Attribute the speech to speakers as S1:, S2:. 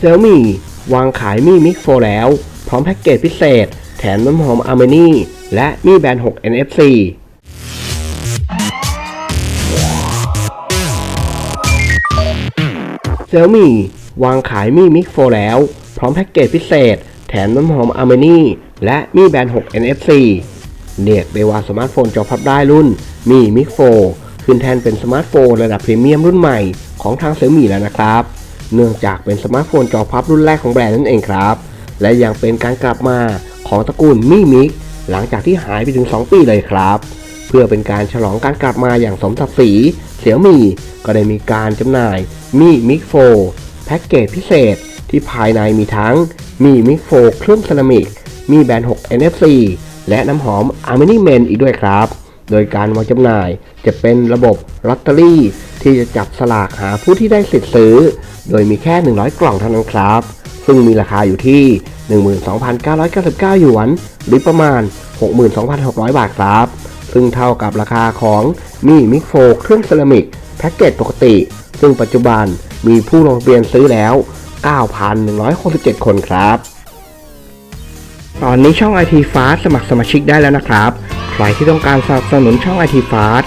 S1: เซลมี่วางขายมี่มิกโฟแล้ว พร้อมแพ็กเกจพิเศษ แถมน้ำหอมอาร์เมนีและมี่แบรนด์ 6 NFC เซลมี่วางขายมี่มิกโฟแล้ว พร้อมแพ็กเกจพิเศษ แถมน้ำหอมอาร์เมนีและมี่แบรนด์ 6 NFC เรียกได้ว่าสมาร์ทโฟนจอพับได้รุ่นมีมิกโฟขึ้นแทนเป็นสมาร์ทโฟนระดับพรีเมียมรุ่นใหม่ของทางเซลมี่แล้วนะครับ เนื่องจากเป็นสมาร์ทโฟนจอพับรุ่นแรกของแบรนด์นั่นเองครับ และยังเป็นการกลับมาของตระกูลมี่มิกหลังจากที่หายไปถึง 2 ปีเลยครับ เพื่อเป็นการฉลองการกลับมาอย่างสมศักดิ์ศรีเสี่ยมี่ก็ได้มีการจำหน่ายมี่มิกโฟแพ็กเกจพิเศษที่ภายในมีทั้งมี่มิกโฟเครื่องเซรามิก มีแบรนด์ 6 NFC และน้ำหอม a r m a n i Men อีกด้วยครับ โดยการวางจำหน่ายจะเป็นระบบลอตเตอรี่ ที่จะจับสลากหาผู้ที่ได้สิทธิ์ซื้อ โดยมีแค่ 100 กล่องเท่านั้นครับ ซึ่งมีราคาอยู่ที่ 12,999 หยวน หรือประมาณ 62,600 บาทครับ ซึ่งเท่ากับราคาของมีมิกโฟเครื่องเซรามิกแพ็กเกจปกติ ซึ่งปัจจุบันมีผู้ลงทะเบียนซื้อแล้ว 9,167 คนครับ ตอนนี้ช่อง IT Fast สมัครสมาชิกได้แล้วนะครับ ใครที่ต้องการสนับสนุนช่อง IT Fast